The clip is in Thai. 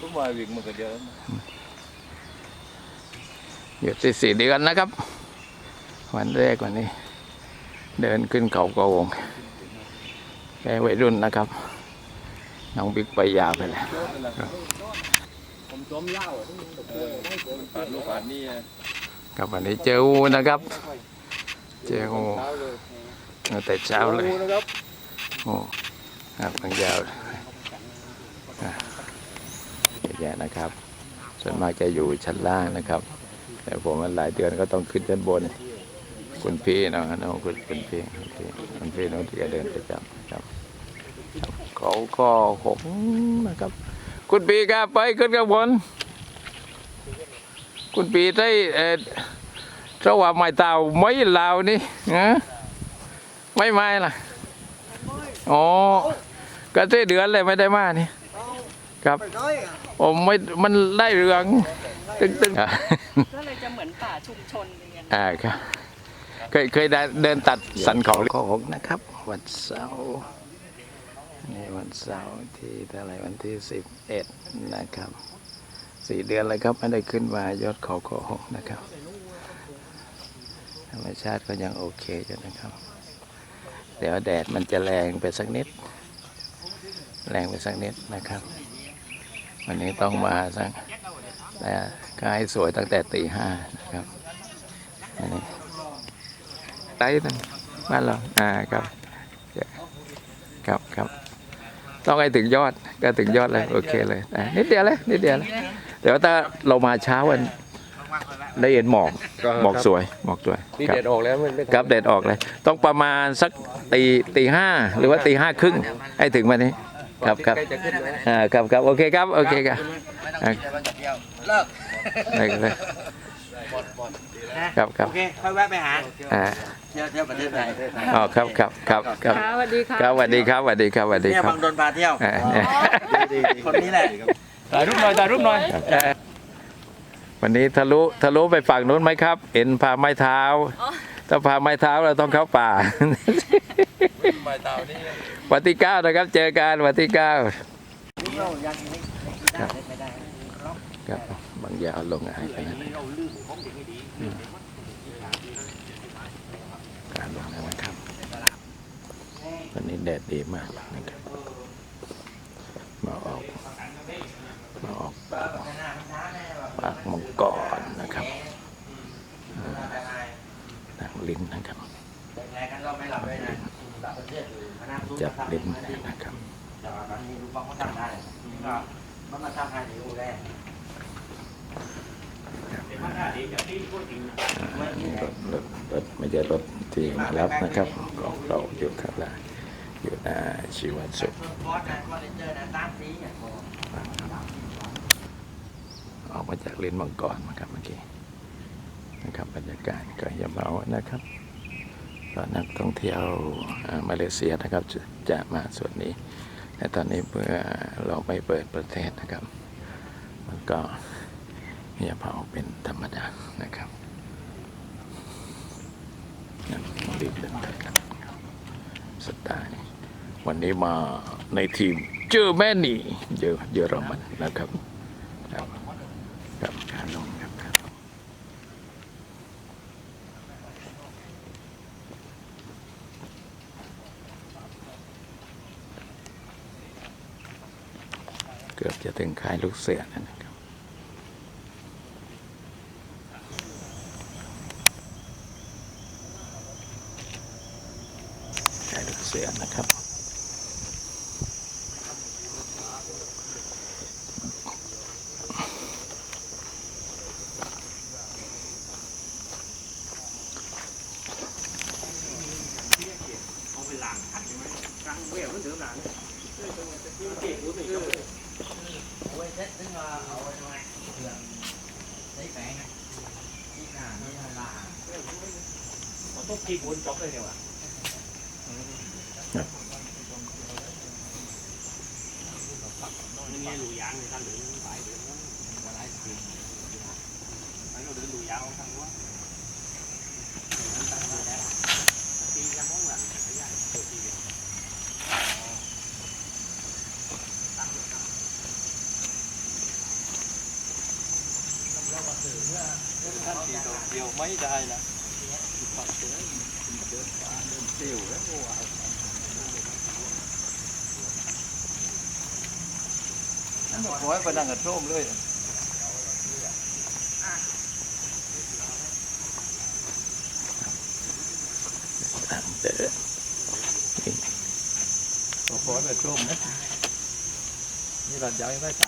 ผมว่าวิ่งมันก็เยอะอยู่ที่สี่เดือนนะครับ วันแรกวันนี้ เดินขึ้นเขากระวงแค่วัยรุ่นนะครับน้องบิ๊กไปยาวไปแล้วผมจมยาวผ่านลูกผ่านนี่ครับวันนี้เจองูนะครับ เจองูเช้าเลยตั้งแต่เช้าเลยนะครับโอ้ครับทางยาวอะเยอะ แยะนะครับ ส่วนมากจะอยู่ชั้นล่างนะครับ แต่ผมมันหลายเดือนก็ต้องขึ้นชั้นบน คุณพี่นะน้องคุณคุณพี่คุณพี่คุณพี่น้องที่จะเดินประจำครับจับเขาก็หงนะครับ คุณพี่ครับไปขึ้นข้างบน คุณพี่ได้เออระหว่าไม้เต่าไม่ลาวนี่นะไม่ไม่ล่ะอ๋อก็ที่เดือนเลยไม่ได้มานี่ ครับผมไม่มันได้เรืองตึงตึงอ่าก็เลยจะเหมือนป่าชุมชนอย่างเงี้ยอ่าครับเคยเคยได้เดินตัดสันเขาข้อหกนะครับ วันเสาร์นี่วันเสาร์ที่เท่าไหร่วันที่สิบเอ็ดนะครับสี่เดือนเลยครับไม่ได้ขึ้นมายอดเขาข้อหกนะครับธรรมชาติก็ยังโอเคอยู่นะครับ เดี๋ยวแดดมันจะแรงไปสักนิด แรงไปสักนิดนะครับ วันนี้ต้องมาสักแต่ก็ให้สวยตั้งแต่ตีห้านะครับอันนี้ไต้นั่นบ้านเราอ่าครับครับครับต้องให้ถึงยอดก็ถึงยอดเลยโอเคเลยอะนิดเดียวเลยนิดเดียวเลยเดี๋ยวถ้าเรามาเช้าวันได้เห็นหมอกหมอกสวยหมอกสวยนี่ครับเด็ดออกแล้วมันไม่ครับเด็ดออกเลย ต้องประมาณสักตีตีห้าหรือว่าตีห้าครึ่งให้ถึงวันนี้ ครับครับใกล้จะขึ้นแล้วอ่าครับครับโอเคครับโอเคครับอ่าเลิกได้เลยครับครับโอเคค่อยแวะไปหาอ่าเที่ยวเที่ยวประเทศไทยอ๋อครับครับครับครับค่ะสวัสดีค่ะครับสวัสดีครับสวัสดีครับสวัสดีเนี่ยครับบางโดนพาเที่ยวอ่าเนี่ยคนนี้แหละถ่ายรูปหน่อยถ่ายรูปหน่อยครับเอ่อวันนี้ทะลุทะลุไปฝั่งนู้นไหมครับ เห็นพาไม้เท้าถ้าพาไม้เท้าเราต้องเข้าป่า ม้เต่านี่วันที่เก้านะครับ เจอกันวันที่เก้าครับครับบางอยาเอาลงให้ไปนะการลงแล้วนะครับวันนี้แดดดีมากนะครับมาออกมาออกปากปากมังกรนะครับอ่าทางลิ้นนะครับ แรกกันก็ไม่หลับเลยนะต่างประเทศอยู่คณะ จับเลิ้นนะครับนี่รถรถรถไม่ใช่รถที่มารับนะครับของเราอยู่ข้างล่างอยู่หน้าชีวันสุขออกมาจากเลนมังกรนะครับเมื่อกี้นะครับบรรยากาศก็ย่าเบานะครับ ก็นักท่องเที่ยวมาเลเซียนะครับจะจะมาส่วนนี้แต่ตอนนี้เมื่อเราไม่เปิดประเทศนะครับ มันก็เงียบเผาเป็นธรรมดานะครับนั่นรีบเดินทางสไตล์วันนี้มาในทีมเจอแมนี่เยอเยอรมันนะครับ ครับขาลงครับขาลง เกือบจะถึงค่ายลูกเสือนะครับ ค่ายลูกเสือนะครับ ต้องกีบุญจบเลยเนี่ยว่ะนี่รูยางเลยท่านหรือไปเดี๋ยวมาไล่ทีไปเราเดินดูยาวทางว่าตีกันห้องหลังขยายตัวทีเดียวท่านทีเดียวไม่ได้นะเตียวแล้วนั่น บอกว่าไปนั่งกับโต้มเลยตั้งเต๋อนี่ขอไปโต้มนะนี่เราย้ายไปสาม